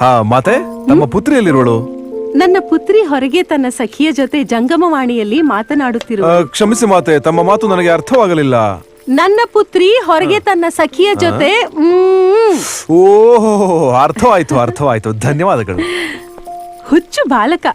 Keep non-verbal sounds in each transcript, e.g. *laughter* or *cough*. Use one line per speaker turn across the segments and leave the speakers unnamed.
ಹಾ ಮಾತೆ ತಮ್ಮ ಪುತ್ರಿ ಎಲ್ಲಿರುವಳು?
ನನ್ನ ಪುತ್ರಿ ಹೊರಗೆ ತನ್ನ ಸಖಿಯ ಜೊತೆ ಜಂಗಮವಾಣಿಯಲ್ಲಿ ಮಾತನಾಡುತ್ತಿರುವ
ಆ, ಕ್ಷಮಿಸಿ ಮಾತೆ ತಮ್ಮ ಮಾತು ನನಗೆ ಅರ್ಥವಾಗಲಿಲ್ಲ.
ನನ್ನ ಪುತ್ರಿ ಹೊರಗೆ ತನ್ನ ಸಖಿಯ ಜೊತೆ ಮ್ಮ್,
ಓಹೋ ಅರ್ಥವಾಯ್ತು ಅರ್ಥವಾಯ್ತು. ಧನ್ಯವಾದಗಳು.
ಹುಚ್ಚು ಬಾಲಕ.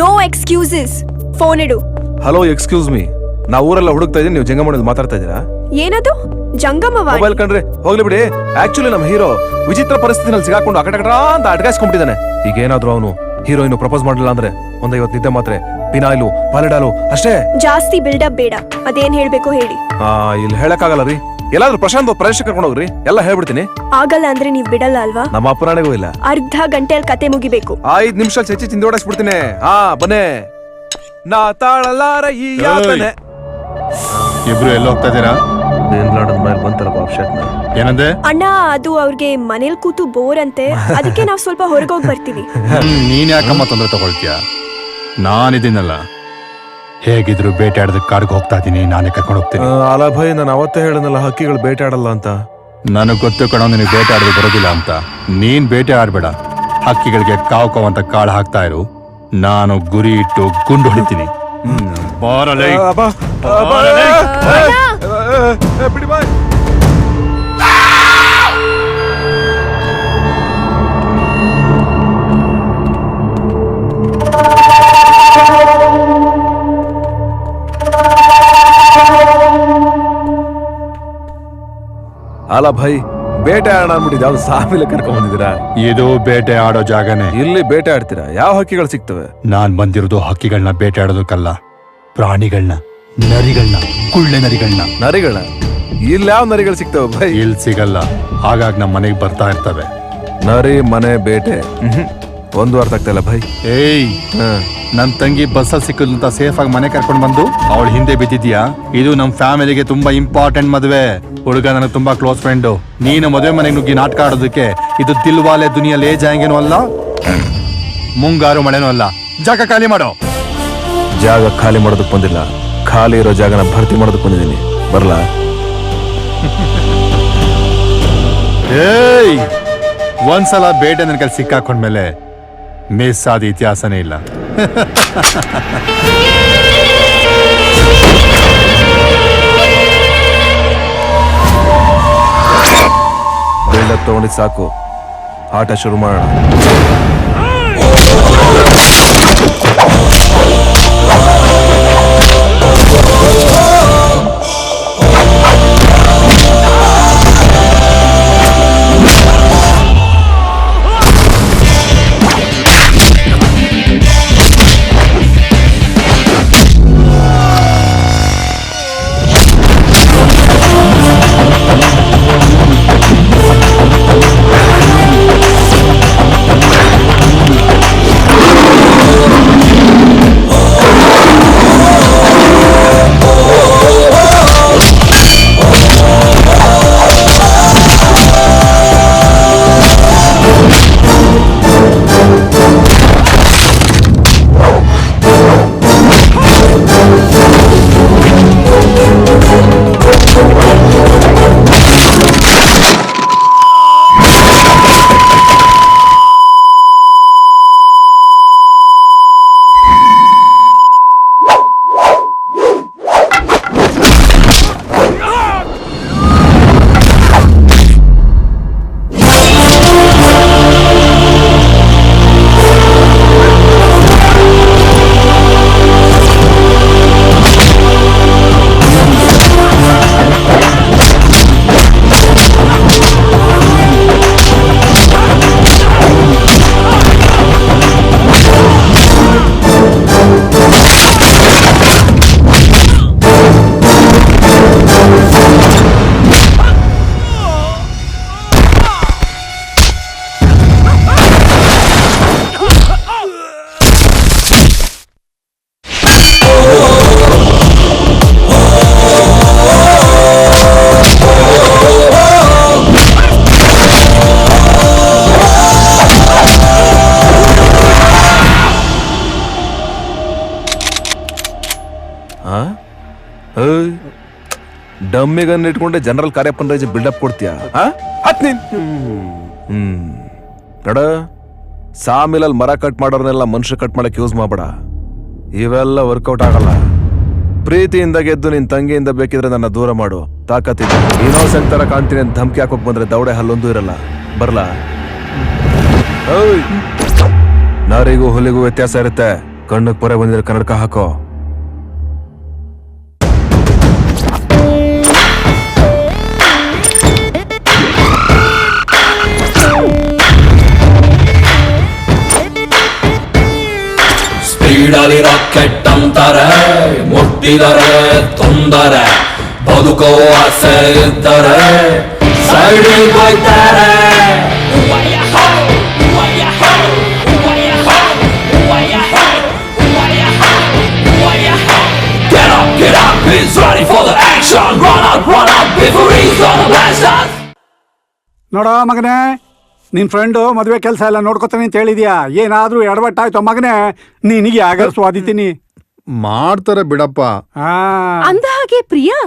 ನೋ ಎಕ್ಸ್ಕ್ಯೂಸಸ್ ಫೋನ್ ಇಡು.
ಹಲೋ ಎಕ್ಸ್ಕ್ಯೂಸ್ ಮೀ ನಾ ಊರೆಲ್ಲ ಹುಡುಕ್ತಾ ಇದೀನಿ ನೀವು ಜಂಗಮಣಿಯಲ್ಲಿ ಮಾತಾಡ್ತಾ ಇದ್ದೀರಾ
ಏನದು? ಜಂಗಮ
ಮೊಬೈಲ್ ಕಂಡ್ರೆ ಹೋಗ್ಲಿ ಬಿಡಿ. ಆಕ್ಚುಲಿ ನಮ್ಮ ಹೀರೋ ವಿಚಿತ್ರ ಪರಿಸ್ಥಿತಿನಲ್ಲಿ ಸಿಗಾಕೊಂಡು ಅಕಟಕಟ ಅಂತ ಅಟಕಾಯಿಸ್ಕೊಂಡ್ಬಿಟ್ಟಿದ್ದಾನೆ ಈಗ ಏನಾದ್ರು ಅವನು ಹೀರೋಯಿನ್ ಪ್ರಪೋಸ್ ಮಾಡಲಿಲ್ಲ ಅಂದ್ರೆ ಒಂದ್ ಐವತ್ತು ನಿದ್ದೆ ಮಾತ್ರ ಪಿನಾಯ್ಲು ಪಾಲಿಡಾಲು ಅಷ್ಟೇ.
ಜಾಸ್ತಿ ಬಿಲ್ಡಪ್ ಬೇಡ. ಅದೇನ್ ಹೇಳ್ಬೇಕು ಹೇಳಿ.
ಆ, ಇಲ್ಲಿ ಹೇಳಕ್ಕಾಗಲ್ಲ ರೀ. ಎಲ್ಲಾದ್ರೂ ಪ್ರಶಾಂತ್ ಪ್ರದೇಶ ಕರ್ಕೊಂಡು ಹೋಗ್ರಿ. ಎಲ್ಲ ಹೇಳ್ಬಿಡ್ತೀನಿ.
ಆಗಲ್ಲ ಅಂದ್ರೆ ನೀವ್ ಬಿಡಲ್ಲ ಅಲ್ವಾ?
ನಮ್ಮ ಅಪ್ಪನಾಣೆಗೂ ಇಲ್ಲ.
ಅರ್ಧ ಗಂಟೆಯಲ್ಲಿ ಕತೆ ಮುಗಿಬೇಕು.
ಐದ್ ನಿಮಿಷ ಚಚ್ಚಿ ಚಿಂದೋಡಿಸ್ಬಿಡ್ತೀನಿ ಹಾ ಬನ್ನೇ. ನಾ ತಾಳಲಾರ ಈ ಯಾತನೆ.
ಇಬ್ರು ಎಲ್ಲಿ ಹೋಗ್ತಾ ಇದ್ದೀರಾ?
ಮೇಲೆ ಬಂತಲ್ಲ ಬಾಬ್ಶಾಟ್ನ
ಏನಂದೆ?
ಅಣ್ಣ ಅದು ಅವ್ರಿಗೆ ಮನೇಲಿ ಕೂತು ಬೋರ್ ಅಂತೆ. ಅದಕ್ಕೆ ನಾವು ಸ್ವಲ್ಪ ಹೊರಗೋಗಿ ಬರ್ತೀವಿ.
ಹ್ಮ್, ನೀನ್ ಯಾಕಮ್ಮ ತೊಂದ್ರೆ ತಗೊಳ್ತೀಯ? ನಾನಿದ್ದೀನಲ್ಲ ಹೇಗಿದ್ರು ಬೇಟೆ ಆಡೋದಕ್ಕೆ ಕಾಡ್ಗೆ ಹೋಗ್ತಾ ಇದೀನಿ ನಾನೇ ಕರ್ಕೊಂಡು ಹೋಗ್ತೀನಿ.
ಅಲ ಭಯ್ ನಾನು ಅವತ್ತೇ ಹೇಳನಲ್ಲ ಹಕ್ಕಿಗಳು ಬೇಟೆ ಆಡಲ್ಲ ಅಂತ.
ನನಗ್ ಗೊತ್ತು ಕಣೋ ನಿನಗೆ ಬೇಟೆ ಆಡೋದು ಬರೋದಿಲ್ಲ ಅಂತ. ನೀನ್ ಬೇಟೆ ಆಡ್ಬೇಡ ಹಕ್ಕಿಗಳಿಗೆ ಕಾವು ಕಾವು ಅಂತ ಕಾಳು ಹಾಕ್ತಾ ಇರು. ನಾನು ಗುರಿ ಇಟ್ಟು ಗುಂಡು ಹೊಡಿತೀನಿ. ಬಾರಲೇ
ಅಬ್ಬಾ, ಅಬ್ಬಾ, ಏ, ಏ, ಏ, ಬಿಡಿ ಬಾಯ್ ಅಲ್ಲ ಭಯ್ ಬೇಟೆ ಆಡೋಣ ಅನ್ಬಿಟ್ಟಿದ್ ಯಾವ್ದು ಸಾವಿಲ್ಲ ಕರ್ಕೊಂಡ್ ಬಂದಿದ್ದೀರಾ?
ಇದು ಬೇಟೆ ಆಡೋ ಜಾಗನೇ.
ಇಲ್ಲಿ ಬೇಟೆ ಆಡ್ತೀರಾ? ಯಾವ ಹಕ್ಕಿಗಳು ಸಿಗ್ತವೆ?
ನಾನ್ ಬಂದಿರೋದು ಹಕ್ಕಿಗಳನ್ನ ಬೇಟೆ ಆಡೋದಕ್ಕಲ್ಲ. ಪ್ರಾಣಿಗಳನ್ನ ನರಿಗಳನ್ನ ಕುಳ್ಳೆ ನರಿಗಳನ್ನ
ನರಿಗಳ? ಇಲ್ಲಿ ಯಾವ ನರಿಗಳು ಸಿಗ್ತವೆ ಬೈ
ಇಲ್ಲಿ ಸಿಗಲ್ಲ. ಹಾಗಾಗಿ ನಮ್ಮ ಮನೆಗೆ ಬರ್ತಾ ಇರ್ತವೆ.
ನರಿ ಮನೆ ಬೇಟೆ. ಒಂದು ಅರ್ಥ ಆಗ್ತಾ ಭಾಯ್.
ಏಯ್
ಹ.
ನನ್ ತಂಗಿ ಬಸ್ಸಲ್ಲಿ ಸಿಕ್ಕಂತ ಸೇಫ್ ಆಗಿ ಮನೆ ಕರ್ಕೊಂಡು ಬಂದು? ಅವಳ ಹಿಂದೆ ಬಿದ್ದಿದ್ಯಾ? ಇದು ನಮ್ ಫ್ಯಾಮಿಲಿಗೆ ತುಂಬಾ ಇಂಪಾರ್ಟೆಂಟ್ ಮದುವೆ. ಹುಡುಗ ನನಗೆ ತುಂಬಾ ಕ್ಲೋಸ್ ಫ್ರೆಂಡು ನೀನು ಮದುವೆ ಮನೆಗೆ ನುಗ್ಗಿ ನಾಟಕ ಆಡೋದಕ್ಕೆ ಇದು ದಿಲ್ವಾಲೆ ದುನಿಯಾ ಲೇ ಜಾಯಂಗೇನು ಅಲ್ಲ ಮುಂಗಾರು ಮಳೆನೂ ಅಲ್ಲ. ಜಾಗ ಖಾಲಿ ಮಾಡೋ.
ಜಾಗ ಖಾಲಿ ಮಾಡೋದಕ್ಕೆ ಬಂದಿಲ್ಲ. ಖಾಲಿ ಇರೋ ಜಾಗನ ಭರ್ತಿ ಮಾಡೋದಕ್ಕೆ ಬಂದಿದ್ದೀನಿ. ಬರಲಾ? *laughs*
ಏಯ್ ಒಂದ್ಸಲ ಬೇಟೆ ನನ್ನ ಕೈಲಿ ಸಿಕ್ಕಾಕೊಂಡ್ಮೇಲೆ ಮಿಸ್ ಆದ ಇತಿಹಾಸನೇ ಇಲ್ಲ.
ತಗೊಂಡಿದ್ ಸಾಕು. ಆಟ ಶುರು ಮಾಡೋಣ. ಆ? ಏಯ್. ಡಮ್ಮಿಗನ್ ಇಟ್ಕೊಂಡೆ ಜನರಲ್ ಕಾರ್ಯಪ್ಪನ್ ರೈಜ್ ಬಿಲ್ಡಪ್ ಕೊಡ್ತೀಯಾ? ಹತ್ ಹ್ಮ್. ನಡ ಸಾಮಿಲಲ್ಲಿ ಮರ ಕಟ್ ಮಾಡೋರ್ನೆಲ್ಲ ಮನುಷ್ಯ ಕಟ್ ಮಾಡಕ್ ಯೂಸ್ ಮಾಡಬೇಡ. ಇವೆಲ್ಲ ವರ್ಕೌಟ್ ಆಗಲ್ಲ. ಪ್ರೀತಿಯಿಂದ ಗೆದ್ದು ನಿನ್ ತಂಗಿಯಿಂದ ಬೇಕಿದ್ರೆ ನನ್ನ ದೂರ ಮಾಡು. ತಾಕತ್ತಿದೆ. ಇನ್ನೋಸೆಂಟ್ ತರ ಕಾಣ್ತೀನಿ ಅಂತ ಧಮ್ಕಿ ಹಾಕೋಕ್ ಬಂದ್ರೆ ದೌಡೆ ಹಲ್ಲೊಂದು ಇರಲ್ಲ. ಬರ್ಲಾ? ನಾರಿಗೂ ಹುಲಿಗೂ ವ್ಯತ್ಯಾಸ ಇರುತ್ತೆ. ಕಣ್ಣಕ್ ಪೊರೆ ಬಂದಿರೋ ಕನ್ನಡಕ ಹಾಕೋ.
ಸ್ಪೀಡಲ್ಲಿ ರಾಕೆಟ್ ಅಂತಾರೆ ಮುಟ್ಟಿದರೆ ತೊಂದರೆ ಬದುಕೋ ಆಸೆ ಇದ್ದರೆ ಸೈಡಿಗೆ ಹೋಗ್ತಾರೆ Get up, get up, he's ready for the action Run up, run up, before he's gonna blast us
ನೋಡ ಮಗನೇ ನಿನ್ ಫ್ರೆಂಡು ಮದುವೆ ಕೆಲಸ ಎಲ್ಲ ನೋಡ್ಕೊತಾನೆ ಅಂತ ಹೇಳಿದ್ಯಾ? ಏನಾದ್ರೂ ಎಡವಟ್ಟಾಯ್ತು ಮಗನೇ? ನಿನಗೆ ಆಗ ಸ್ವಾದಿತೀನಿ
ಮಾಡ್ತಾರೆ ಬಿಡಪ್ಪ.
ಆ
ಅಂದ ಹಾಗೆ ಪ್ರಿಯಾ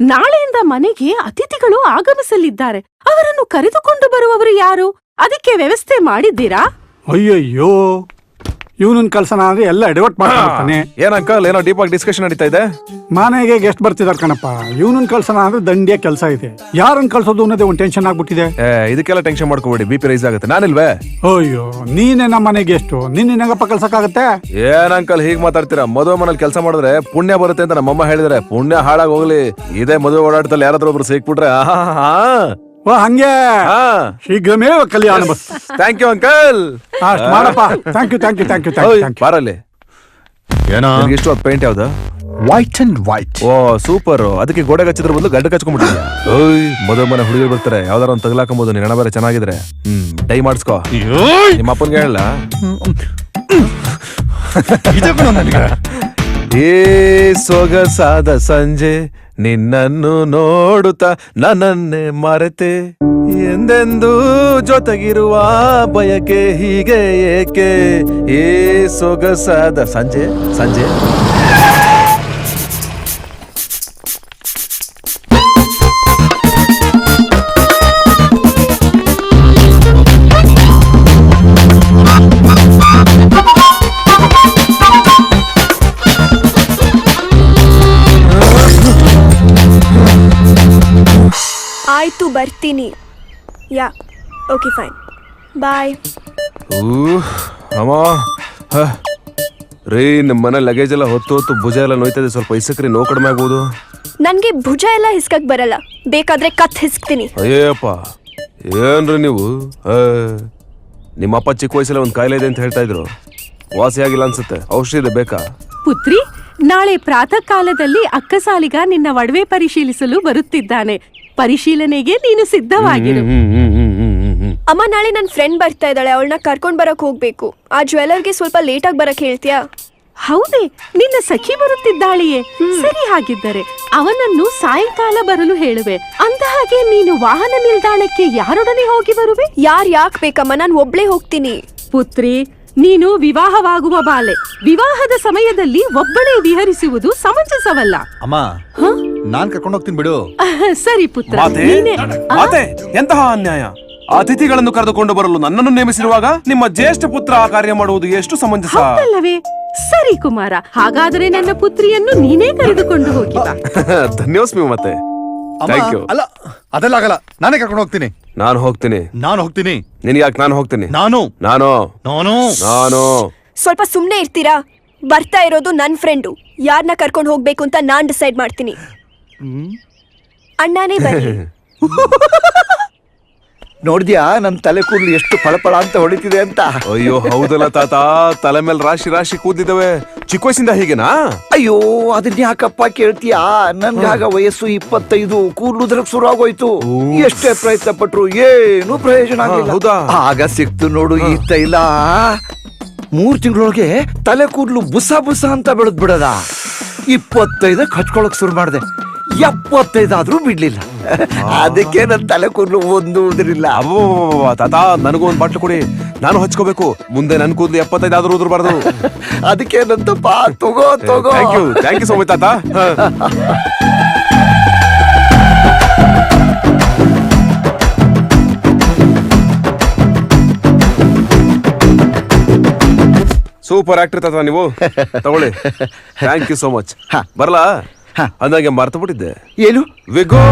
ನಾಳೆಯಿಂದ ಮನೆಗೆ ಅತಿಥಿಗಳು ಆಗಮಿಸಲಿದ್ದಾರೆ. ಅವರನ್ನು ಕರೆದುಕೊಂಡು ಬರುವವರು ಯಾರು? ಅದಕ್ಕೆ ವ್ಯವಸ್ಥೆ ಮಾಡಿದ್ದೀರಾ?
ಅಯ್ಯಯ್ಯೋ. ಇವನನ್ ಕಳ್ಸನ ಅಂದ್ರೆ ಎಲ್ಲ ಎಡವಟ್ ಮಾಡ್ತಾನೆ
ಏನ್ ಅಂಕಲ್ ಏನೋ ಡೀಪ್ ಆಗಿ ಡಿಸ್ಕಷನ್ ನಡೀತಾ ಇದೆ?
ಮನೆಗೆ ಗೆಸ್ಟ್ ಬರ್ತಿದಾರ ಕಣಪ್ಪ. ಇವನನ್ ಕಳ್ಸನ ಅಂದ್ರೆ ದಂಡಿಯ ಕೆಲಸ ಇದೆ. ಯಾರನ್ನ ಕಳ್ಸೋದು ಅನ್ನೋದೇ ಒಂದ್ ಟೆನ್ಷನ್ ಆಗ್ಬಿಟ್ಟಿದೆ.
ಇದಕ್ಕೆಲ್ಲ ಟೆನ್ಷನ್ ಮಾಡ್ಕೋಬೇಡಿ ಬಿ ಪಿ ರೈಸ್ ಆಗುತ್ತೆ. ನಾನಿಲ್ವೇ?
ಅಯ್ಯೋ ನೀನೇ ನಮ್ಮ ಮನೆಗೆ ಎಷ್ಟು ನಿನ್ನ ಹೆಂಗಪ್ಪ ಕಳ್ಸಕ್ಕಾಗತ್ತೆ?
ಏನ್ ಅಂಕಲ್ ಹೀಗ್ ಮಾತಾಡ್ತೀರಾ? ಮದುವೆ ಮನೇಲಿ ಕೆಲಸ ಮಾಡಿದ್ರೆ ಪುಣ್ಯ ಬರುತ್ತೆ ಅಂತ ನಮ್ಮಮ್ಮ ಹೇಳಿದ್ರೆ. ಪುಣ್ಯ ಹಾಳಾಗಿ ಹೋಗ್ಲಿ. ಇದೇ ಮದುವೆ ಓಡಾಟದಲ್ಲಿ ಯಾರಾದ್ರೂ ಒಬ್ರು ಸಿಕ್ಬಿಟ್ರೆ
ಓ ಹಂಗೆ. ಶೀಘ್ರಮೇ ಕಲ್ಯಾಣ ಬಸ್.
ಥ್ಯಾಂಕ್ ಯು ಅಂಕಲ್
ಅಷ್ಟ್ ಮಾಡಪ್ಪ. Thank you thank you thank you thank you thank you
ಬಾರಲ್ಲಿ.
ಏನೋ?
ಅದು ಪೇಂಟ್ ಯಾವ್ದು?
ವೈಟ್ ಅಂಡ್ ವೈಟ್
ಓ ಸೂಪರ್ ಅದಕ್ಕೆ ಗೋಡೆ ಹಚ್ಚಿದ್ರ ಬದಲು ಗಡ್ಡ ಕಚ್ಕೊಂಡ್ಬಿಟ್ಟಿದ್ಯಾ? ಓಯ್. ಮದುವೆ ಮನೆ ಹುಡುಗರು ಬರ್ತಾರೆ. ಯಾವ್ದಾರ ಒಂದು ತಗ್ಲಾಕೊಂಬೋದು ನಿನ್ನ ಹಣ ಬೇರೆ ಚೆನ್ನಾಗಿದ್ರೆ. ಹ್ಮ್ ಡೈ ಮಾಡಿಸ್ಕೋ. ನಿಮ್ಮ ಅಪ್ಪನ್ಗೆ ಹೇಳಲ್ಲ. ಏ ಸೊಗಸಾದ ಸಂಜೆ. ನಿನ್ನನ್ನು ನೋಡುತ್ತ ನನ್ನನ್ನೇ ಮರೆತೆ. ಎಂದೆಂದೂ ಜೊತೆಗಿರುವ ಬಯಕೆ ಹೀಗೆ ಏಕೆ? ಏ ಸೊಗಸಾದ ಸಂಜೆ ಸಂಜೆ.
ಆಯ್ತು ಬರ್ತೀನಿ. ಯಾ ಓಕೆ ಫೈನ್ ಬಾಯ್
ಊಹ್, ಅಮ್ಮ. ಹ. ರೀ ನಿಮ್ಮ ಮನೆ ಲಗೇಜ್ ಎಲ್ಲ ಹೊತ್ತು ಹೊತ್ತು ಭುಜ ಎಲ್ಲ ನೋಯ್ತದೆ ಸ್ವಲ್ಪ ಇಸಕ್ರಿ ನೋವು ಕಡಿಮೆ ಆಗ್ಬೋದು
ನನ್ಗೆ ಭುಜ ಎಲ್ಲ ಹಿಸ್ಕಕ್ ಬರಲ್ಲ. ಬೇಕಾದ್ರೆ ಕತ್ ಹಿಸ್ಕ್ತೀನಿ.
ಅಯ್ಯಪ್ಪ ಏನ್ರಿ ನೀವು? ಆ, ನಿಮ್ಮಪ್ಪ ಚಿಕ್ಕ ವಯಸ್ಸಲ್ಲ ಒಂದು ಕಾಯಿಲೆ ಇದೆ ಅಂತ ಹೇಳ್ತಾ ಇದ್ರು. ವಾಸಿ ಆಗಿಲ್ಲ ಅನ್ಸುತ್ತೆ. ಔಷಧಿ ಇದೆ ಬೇಕಾ?
ಪುತ್ರಿ ನಾಳೆ ಪ್ರಾತಃ ಕಾಲದಲ್ಲಿ ಅಕ್ಕಸಾಲಿಗ ನಿನ್ನ ಒಡವೆ ಪರಿಶೀಲಿಸಲು ಬರುತ್ತಿದ್ದಾನೆ. ಪರಿಶೀಲನೆಗೆ ನೀನು ಸಿದ್ಧವಾಗಿರು.
ಅಮ್ಮ ನಾಳೆ ನನ್ನ ಫ್ರೆಂಡ್ ಬರ್ತಾ ಇದ್ದಾಳೆ. ಅವಳನ್ನ ಕರ್ಕೊಂಡ್ ಬರಕ್ ಹೋಗ್ಬೇಕು. ಆ ಜ್ಯುವೆಲರ್ಗೆ ಸ್ವಲ್ಪ ಲೇಟಾಗಿ ಬರಕ್ ಹೇಳ್ತೀಯಾ?
ಹೌದೇ ನಿನ್ನ ಸಖಿ ಬರುತ್ತಿದ್ದಾಳೆಯೇ? ಸರಿ ಹಾಗಿದ್ದರೆ ಅವನನ್ನು ಸಾಯಂಕಾಲ ಬರಲು ಹೇಳುವೆ. ಅಂದ ಹಾಗೆ ನೀನು ವಾಹನ ನಿಲ್ದಾಣಕ್ಕೆ ಯಾರೊಡನೆ ಹೋಗಿ ಬರುವೆ?
ಯಾರ್ ಯಾಕ್ ಬೇಕಮ್ಮ? ನಾನು ಒಬ್ಳೇ ಹೋಗ್ತೀನಿ.
ಪುತ್ರಿ ನೀನು ವಿವಾಹವಾಗುವ ಬಾಲೆ. ವಿವಾಹದ ಸಮಯದಲ್ಲಿ ಒಬ್ಬಳೇ ವಿಹರಿಸುವುದು ಸಮಂಜಸವಲ್ಲ.
ಅಮ್ಮ ನಾನ್ ಕರ್ಕೊಂಡು ಹೋಗ್ತೀನಿ ಬಿಡು. *laughs*
ಸರಿ ಪುತ್ರ.
ಮಾತೆ
ನೀನೇ ಆ?
ಮಾತೆ ಎಂತಹ ಅನ್ಯಾಯ? ಅತಿಥಿಗಳನ್ನು ಕರೆದುಕೊಂಡು ಬರಲು ನನ್ನನ್ನು ನೇಮಿಸಿರುವಾಗ ನಿಮ್ಮ ಜ್ಯೇಷ್ಠ ಪುತ್ರ ಆ ಕಾರ್ಯ ಮಾಡುವುದು ಎಷ್ಟು ಸಮಂಜಸ?
ಹೌದಲ್ಲವೇ? ಸರಿ ಕುಮಾರ ಹಾಗಾದರೆ ನನ್ನ ಪುತ್ರಿಯನ್ನು ನೀನೇ ಕರೆದುಕೊಂಡು ಹೋಗಿ ಬಾ. *laughs*
ಧನ್ಯೋಸ್ಮಿ ಮತ್ತೆ
ಅಮ್ಮ, ಅಲ್ಲ ಅದೆಲ್ಲ ಆಗಲ್ಲ. ನಾನೇ ಕರ್ಕೊಂಡು ಹೋಗ್ತೀನಿ.
ನಾನು ಹೋಗ್ತೀನಿ.
ನಾನು ಹೋಗ್ತೀನಿ.
ನಿನ್ಗೆ ಯಾಕೆ ನಾನು ಹೋಗ್ತೀನಿ?
ನಾನು.
ನಾನು.
ನಾನು.
ನಾನು.
ಸ್ವಲ್ಪ ಸುಮ್ಮನೆ ಇರ್ತೀರಾ? ಬರ್ತಾ ಇರೋದು ನನ್ನ ಫ್ರೆಂಡು ಯಾರನ್ನ ಕರ್ಕೊಂಡು ಹೋಗ್ಬೇಕು ಅಂತ ನಾನು ಡಿಸೈಡ್ ಮಾಡ್ತೀನಿ. ಅಣ್ಣನೇ ಬನ್ನಿ. *laughs*
ನೋಡ್ದ್ಯಾ ನನ್ ತಲೆ ಕೂದಲು ಎಷ್ಟು ಫಳಫಳ ಅಂತ ಹೊಡಿತಿದೆ ಅಂತ?
ಅಯ್ಯೋ ಹೌದಲ್ಲ ತಾತ. ತಲೆ ಮೇಲೆ ರಾಶಿ ರಾಶಿ ಕೂದಿದವೆ ಚಿಕ್ಕ ವಯಸ್ಸಿಂದ ಹೀಗೆನಾ?
ಅಯ್ಯೋ ಅದನ್ನ ಯಾಕಪ್ಪ ಕೇಳ್ತೀಯಾ? ನನ್ಗಾಗ ವಯಸ್ಸು ಇಪ್ಪತ್ತೈದು ಕೂದಲು ಉದ್ರಕ್ ಶುರು ಆಗೋಯ್ತು ಎಷ್ಟೇ ಪ್ರಯತ್ನ ಪಟ್ರು ಏನು ಪ್ರಯೋಜನ ಆಗಿಲ್ಲ
ಹೌದಾ?
ಆಗ ಸಿಕ್ತು ನೋಡು ಈ ತೈಲ ಮೂರ್ ತಿಂಗಳೊಳಗೆ ತಲೆ ಕೂದಲು ಬುಸ ಬುಸ ಅಂತ ಬೆಳೆದ್ ಬಿಡದ ಇಪ್ಪತ್ತೈದಕ್ಕೆ ಹಚ್ಕೊಳಕ್ ಶುರು ಮಾಡಿದೆ. ಎಪ್ಪತ್ತೈದಾದ್ರೂ ಬಿಡ್ಲಿಲ್ಲ. ಅದಕ್ಕೆ ನನ್ನ ತಲೆ ಕೂದಲು ಒಂದು ಉದ್ರಿಲ್ಲ
ತಾತ ನನಗೂ ಒಂದು ಬಾಟ್ಲು ಕೊಡಿ. ನಾನು ಹಚ್ಕೋಬೇಕು. ಮುಂದೆ ನನ್ ಕೂದಲು ಎಪ್ಪತ್ತೈದು ಆದ್ರೂ ಉದುರ್ಬಾರ್ದು.
ಅದಕ್ಕೆ ತಪ್ಪ. ತಗೋ ತಗೋ.
Thank you thank you so much ತಾತ. ಸೂಪರ್ ಆಕ್ಟರ್ ತಾತ ನೀವು. ತಗೊಳ್ಳಿ. ಥ್ಯಾಂಕ್ ಯು ಸೋ ಮಚ್ ಬರಲಾ? ಅಂದಾಗೆ ಮರ್ತು ಬಿಟ್ಟಿದ್ದೆ.
ಏನು?
ವಿಗೋ